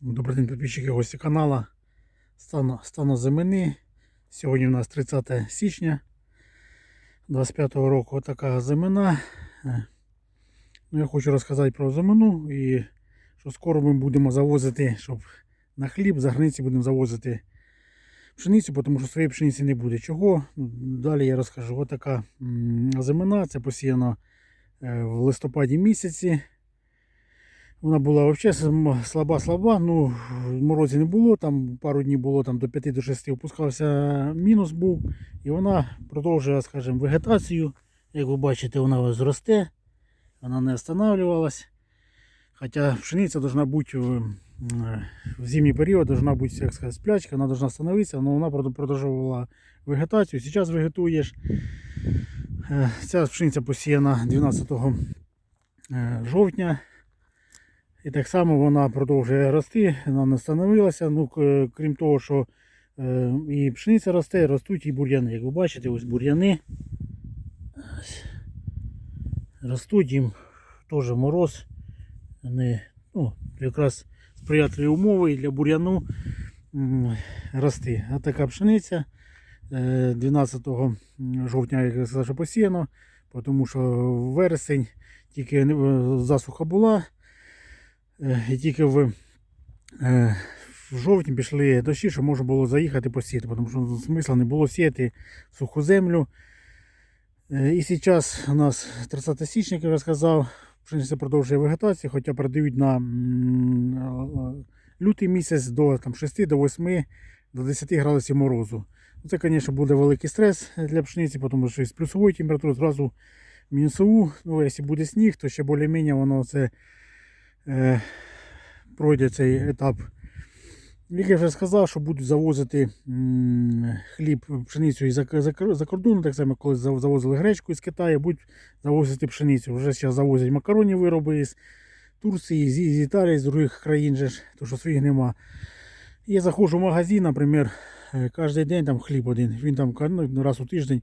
Добрий день, підписчики гості каналу. Стану, стану зимини. Сьогодні у нас 30 січня 25-го року. Така зимина. Е, Ну, я хочу розказати про зимину і що скоро ми будемо завозити, щоб на хліб, за границі будемо завозити пшеницю, тому що своєї пшениці не буде. Чого? Ну, Далі я розкажу. Ось така зимина, це посіяно е, в листопаді місяці. Вона була взагалі слаба-слаба, ну морозів не було, там пару днів було там до 5 до 6 опускався мінус був. І вона продовжує, скажімо, вегетацію. Як ви бачите, вона зросте, вона не останавливалась. Хоча пшениця должна бути в, зимній період, должна бути як сказати, сплячка, вона должна становитися, але вона продовжувала вегетацію. Зараз вегетуєш. Е, Ця пшениця посіяна 12 е, жовтня. І так само вона продовжує рости, вона не становилася. Ну, крім того, що е, і пшениця росте, ростуть і бур'яни. Як ви бачите, ось бур'яни. Ростуть їм теж мороз. Вони ну, якраз сприятливі умови і для бур'яну рости. А така пшениця е, 12 жовтня, як посіяно, тому що вересень тільки е, засуха була. Е, І тільки в, е, в жовтні пішли дощі, що можна було заїхати посіяти, тому що смисла не було сіяти суху землю. Е, І зараз у нас 30 січня, як я вже сказав, пшениця продовжує вегетацію, хоча продають на лютий місяць до там, 6 до 8 до 10 градусів морозу. Ну, Це, звісно, буде великий стрес для пшениці, тому що з плюсової температури зразу мінусову. Ну, якщо буде сніг, то ще більш-менш воно це пройде цей етап. Як я вже сказав, що будуть завозити хліб, пшеницю із за, кордону, так само, коли завозили гречку із Китаю, будуть завозити пшеницю. Вже зараз завозять макаронні вироби із Турції, з, Італії, з других країн, же тому що своїх нема. Я заходжу в магазин, наприклад, е, кожен день там хліб один. Він там ну, раз у тиждень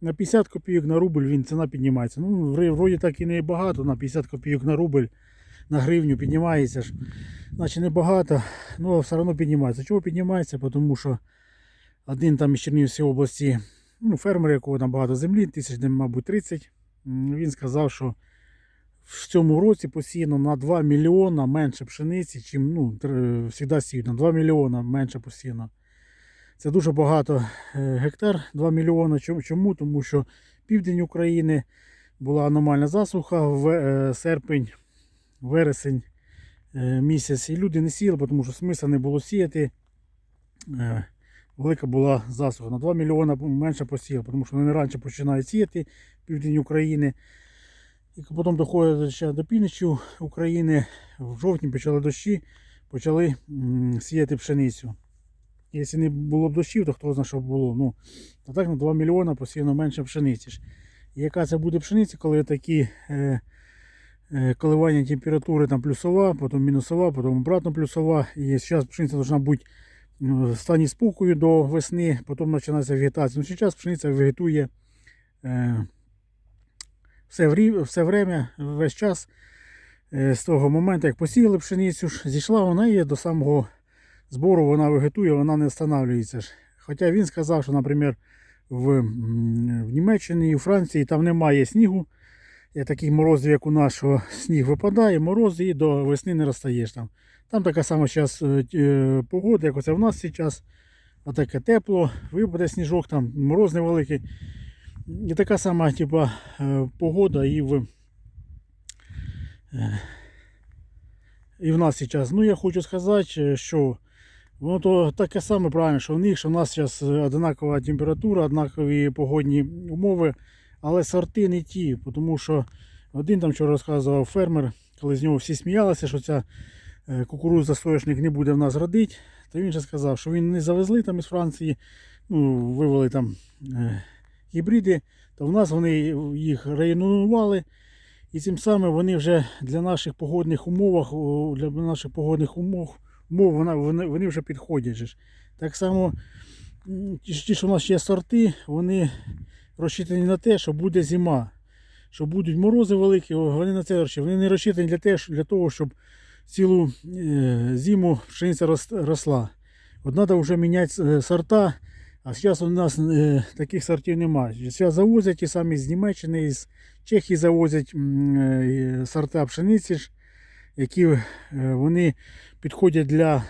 на 50 копійок на рубль він ціна піднімається. Ну, вроді так і не багато, на 50 копійок на рубль на гривню піднімається ж. Значить небагато, але все одно піднімається. Чого піднімається? Тому що один там із Чернігівської області, ну, фермер, якого там багато землі, тисяч, мабуть, 30, м, він сказав, що в цьому році посіяно на 2 мільйона менше пшениці, чим ну, завжди сіють, на 2 мільйона менше посіяно. Це дуже багато е, гектар, 2 мільйони. Чому? Чому? Тому що південь України була аномальна засуха, в е, серпень, вересень е, місяць. І люди не сіяли, тому що смисла не було сіяти. Е, Велика була засуха. На 2 мільйони менше посіяли, тому що вони раніше починають сіяти південь України. І потім доходить ще до півночі України. В жовтні почали дощі, почали сіяти пшеницю. Якщо не було б дощів, то хто знає, що б було. Ну, а так на 2 мільйони посіяно менше пшениці. Яка це буде пшениця, коли такі е, коливання температури там плюсова, потім мінусова, потім обратно плюсова. І зараз пшениця повинна бути ну, в стані спокою до весни, потім починається вегетація. Ну, зараз пшениця вегетує е, все, врі- все время, весь час. Е, з того моменту, як посіяли пшеницю, зійшла вона і до самого збору вона вегетує, вона не встановлюється. Хоча він сказав, що, наприклад, в, в Німеччині і у Франції там немає снігу. Є такий морозів, як у нас, сніг випадає, мороз і до весни не розстаєш там. Там така сама зараз погода, як оце в нас зараз. Отаке тепло, випаде сніжок, там мороз невеликий. І така сама типа, е, погода і в, е, і в нас зараз. Ну я хочу сказати, е, що воно то таке саме правильно, що в них, що в нас зараз однакова температура, однакові погодні умови, але сорти не ті, тому що один там вчора розказував фермер, коли з нього всі сміялися, що ця е, кукурудза соняшник не буде в нас родити, то він же сказав, що він не завезли там із Франції, ну, вивели там е, гібриди, то в нас вони їх реінунували. І цим самим вони вже для наших погодних умовах, для наших погодних умов, умов вони, вони вже підходять. Так само ті, що в нас є сорти, вони розчитані на те, що буде зима, що будуть морози великі, вони на це розчитані. Вони не розчитані для, те, для того, щоб цілу е, зиму пшениця рос- росла. От треба вже міняти е, сорта, а зараз у нас е, таких сортів немає. Зараз завозять ті самі з Німеччини, з Чехії завозять сорта пшениці, які вони підходять для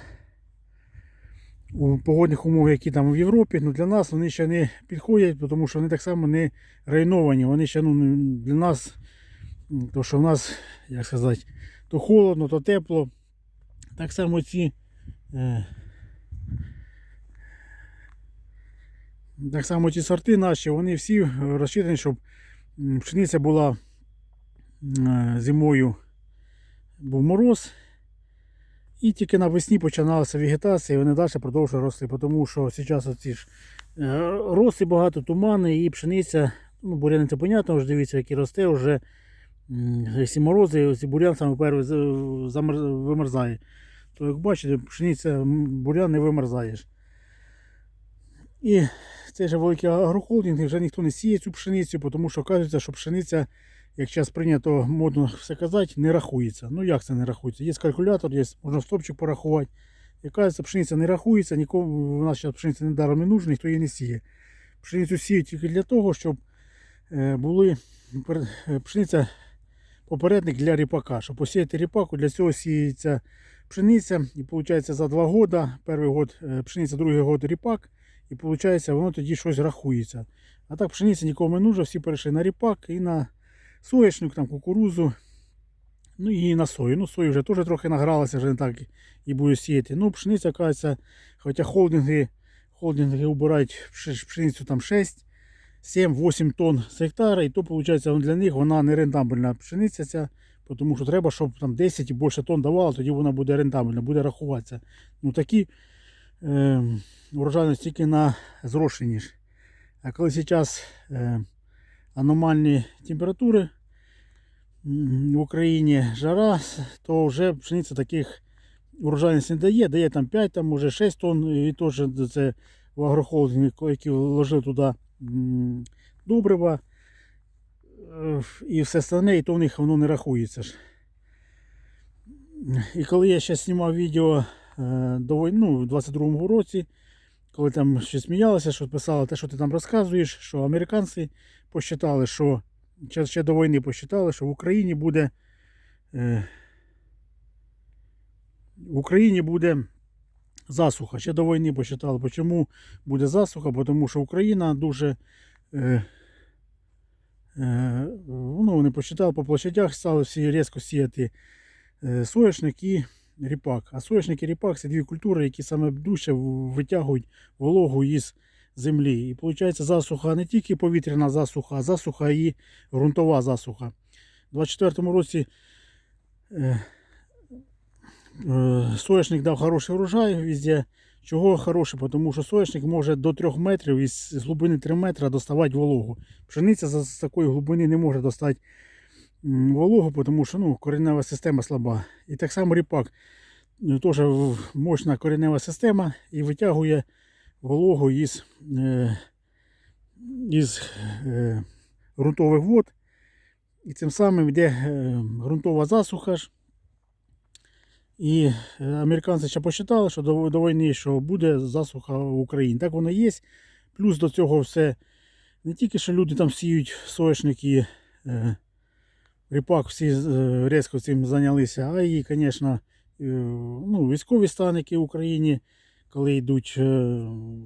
у погодних умов, які там в Європі, ну для нас вони ще не підходять, тому що вони так само не райновані. Вони ще ну, для нас, то що в нас, як сказати, то холодно, то тепло. Так само ці. Е, так само ці сорти наші, вони всі розчитані, щоб пшениця була зимою був мороз. І тільки навесні починалася вегетація, і вони далі продовжують рости, тому що зараз оці ж е, роси багато, тумани і пшениця, ну, буряни це понятно, вже дивіться, які росте, вже якщо морози, бурян саме перший вимерзає. То як бачите, пшениця, бурян не вимерзаєш. І цей же великий агрохолдинг, вже ніхто не сіє цю пшеницю, тому що кажеться, що пшениця, як зараз прийнято модно все казати, не рахується. Ну як це не рахується? Є калькулятор, є, можна стопчик порахувати. Кажеться, пшениця не рахується, нікому у нас зараз пшениця недаром не нужна, ніхто її не сіє. Пшеницю сіють тільки для того, щоб е, були е, пшениця попередник для ріпака. Щоб посіяти ріпаку, для цього сіється пшениця. І виходить за два роки, перший год е, пшениця, другий год ріпак. І виходить, воно тоді щось рахується. А так пшениця нікому не нужна, всі перейшли на ріпак і на соєшник, там кукурузу. Ну і на сою. Ну, сою вже теж трохи награлася, вже не так і буде сіяти. Ну, пшениця, кажеться, хоча холдинги, холдинги убирають пшеницю там 6, 7-8 тонн з гектара, і то виходить для них вона не рентабельна пшениця ця, тому що треба, щоб там 10 і більше тонн давала, тоді вона буде рентабельна, буде рахуватися. Ну такі е, урожайності тільки на зрошені. А коли зараз е, аномальні температури в Україні жара, то вже пшениця таких урожайностей не дає, дає там 5, там може 6 тонн, і теж це в агрохолдингі, які вложили туди добрива е, і все остальне, і то в них воно не рахується ж. І коли я ще знімав відео е, до ну, в 22-му році, коли там ще сміялися, що писали те, що ти там розказуєш, що американці посчитали, що ще, до війни посчитали, що в Україні буде е, в Україні буде засуха. Ще до війни посчитали, чому буде засуха, бо тому що Україна дуже е, е, ну, вони посчитали по площадях, стали всі різко сіяти соняшник і ріпак. А соняшник і ріпак це дві культури, які саме дужче витягують вологу із землі. І виходить засуха не тільки повітряна засуха, а засуха і ґрунтова засуха. У 24-му році е, е, соняшник дав хороший урожай везде. Чого хороший? Тому що соняшник може до 3 метрів із з глибини 3 метра доставати вологу. Пшениця з такої глибини не може достати вологу, тому що ну, коренева система слаба. І так само ріпак. е, Теж мощна коренева система і витягує вологу із, е, із е, ґрунтових вод. І цим самим йде е, ґрунтова засуха. ж. І е, американці ще посчитали, що до, до війни що буде засуха в Україні. Так воно є. Плюс до цього все не тільки що люди там сіють соняшники, е, ріпак, всі е, різко цим зайнялися, а і, звісно, е, ну, військові стани, які в Україні, коли йдуть, е,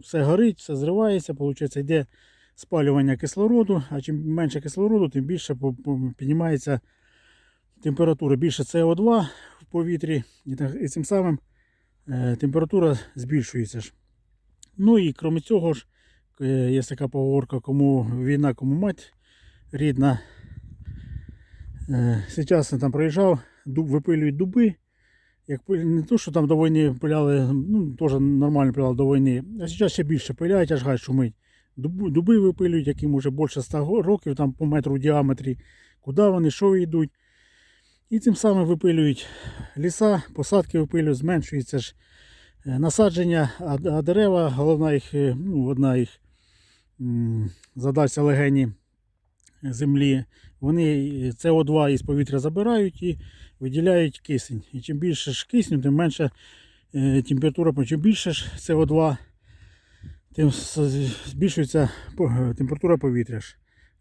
все горить, все зривається, виходить, йде спалювання кислороду, а чим менше кислороду, тим більше піднімається температура, більше СО2 в повітрі, і, цим самим е, температура збільшується. ж. Ну і крім цього ж, е, є така поговорка, кому війна, кому мать рідна. Зараз там проїжджав, дуб, випилюють дуби. Як не то, що там до війни пиляли, ну теж нормально пиляли до війни, а зараз ще більше пиляють, аж гай шумить. Дуби, випилюють, яким уже більше 100 років, там по метру в діаметрі, куди вони, що йдуть. І цим самим випилюють ліса, посадки випилюють, зменшується ж е, насадження, а, дерева, головна їх, е, ну, одна їх задача легені землі, вони СО2 із повітря забирають і виділяють кисень. І чим більше ж кисню, тим менше е, температура, чим більше ж СО2, тим збільшується е, температура повітря.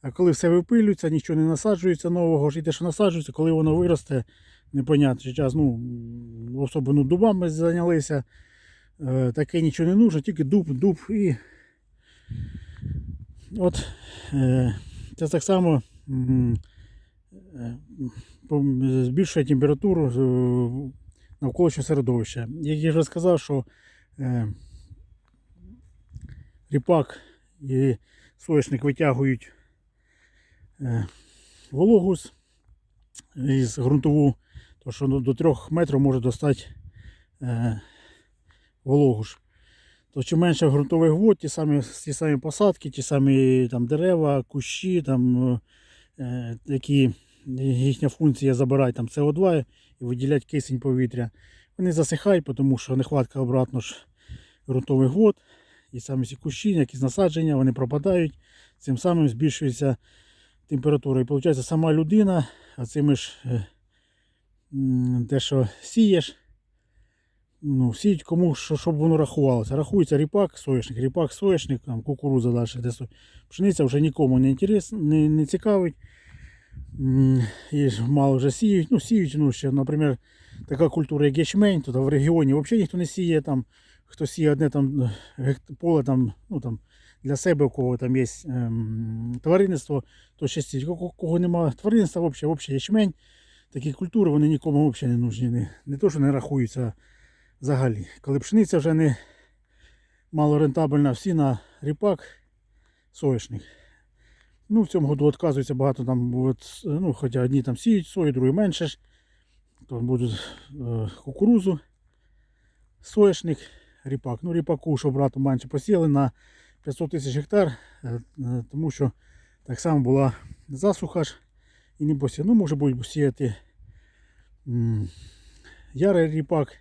А коли все випилюється, нічого не насаджується нового, ж і те, що насаджується, коли воно виросте, непонятно, час, ну, особливо дубами зайнялися, е, таке нічого не нужно, тільки дуб, дуб і от е, це так само е, збільшує температуру е, навколишнього середовища. Як я вже сказав, що е, ріпак і соняшник витягують е, вологу із ґрунтову, то що ну, до 3 метрів може достати е, вологу. То чим менше ґрунтових вод, ті самі, ті самі посадки, ті самі там, дерева, кущі, там, е, які їхня функція забирати там, СО2 і виділяти кисень повітря. Вони засихають, тому що нехватка обратно ж ґрунтових вод. І самі ці кущі, якісь насадження, вони пропадають. Цим самим збільшується температура. І виходить, сама людина, а цими ж е, те, що сієш, ну, сіють кому, що, щоб воно рахувалося. Рахується ріпак, соняшник, ріпак, соняшник, там, кукуруза далі. Де пшениця вже нікому не, інтерес, не, не цікавить. І мало вже сіють. Ну, сіють, ну, ще, наприклад, така культура, як ячмень, то в регіоні взагалі ніхто не сіє там. Хто сіє одне там поле там, ну, там, для себе, у кого там є ем, тваринництво, то ще сіють. У кого немає тваринництва, взагалі, ячмень. Такі культури вони нікому взагалі не нужні. Не, не то, що не рахуються взагалі. Коли пшениця вже не мало рентабельна, всі на ріпак, соняшник. Ну, в цьому году відказується багато там, от, ну, хоча одні там сіють сою, другі менше ж. То будуть е, кукурузу, соняшник, ріпак. Ну, ріпаку, щоб брати менше посіяли на 500 тисяч гектар, е, е, тому що так само була засуха ж і не посіяли. Ну, може бути сіяти ярий ріпак,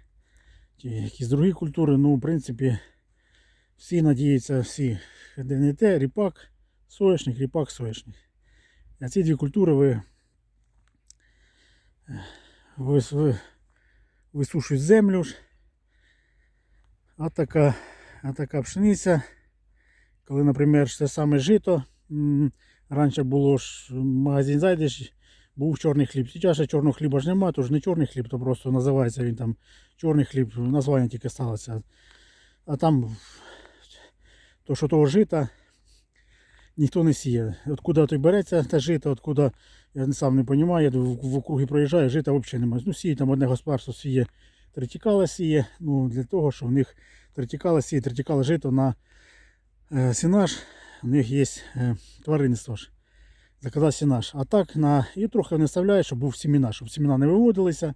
чи якісь другі культури. Ну, в принципі, всі надіються, всі ДНТ, ріпак, соняшник, ріпак, соняшник. А ці дві культури ви, ви, ви висушують землю. А така, а така пшениця, коли, наприклад, те саме жито, раніше було ж в магазин зайдеш, був чорний хліб. Зараз чорного хліба ж немає, то ж не чорний хліб, то просто називається він там чорний хліб, названня тільки сталося. А там то, що того жита ніхто не сіє. Откуда той береться те жито, откуда, я сам не розумію, я в, округи проїжджаю, жита взагалі немає. Ну, сіє там одне господарство сіє, третікала сіє, ну, для того, що в них третікала сіє, третікала жито на е, сінаж, у них є е, тваринництво ж. Заказав сінаж. А так на і трохи вони вставляють, щоб був сіміна, щоб сіміна не виводилися.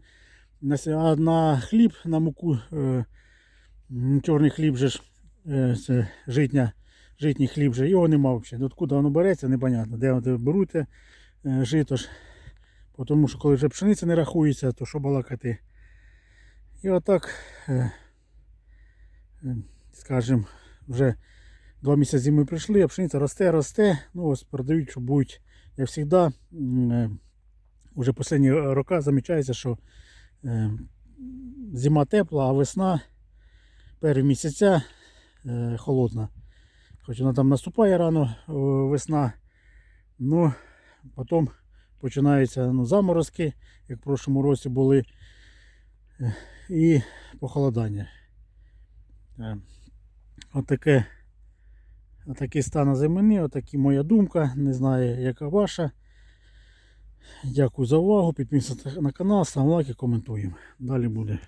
А на хліб, на муку, е, чорний хліб же ж, е, це житня, житній хліб же, його нема взагалі. Откуда воно береться, непонятно. Де вони беруть е, жито ж. Тому що коли вже пшениця не рахується, то що балакати. І отак, е, е, скажімо, вже два місяці зими прийшли, а пшениця росте, росте. Ну ось продають, що будуть, м, е, уже останні роки замічається, що е, зима тепла, а весна перші місяця е, холодна. Хоч вона там наступає рано весна, ну потім починаються ну, заморозки, як в прошлому році були, і похолодання. Отаке, отакий стан зимини, отакі моя думка. Не знаю, яка ваша. Дякую за увагу. Підписуйтесь на канал, ставимо лайки, коментуємо. Далі буде.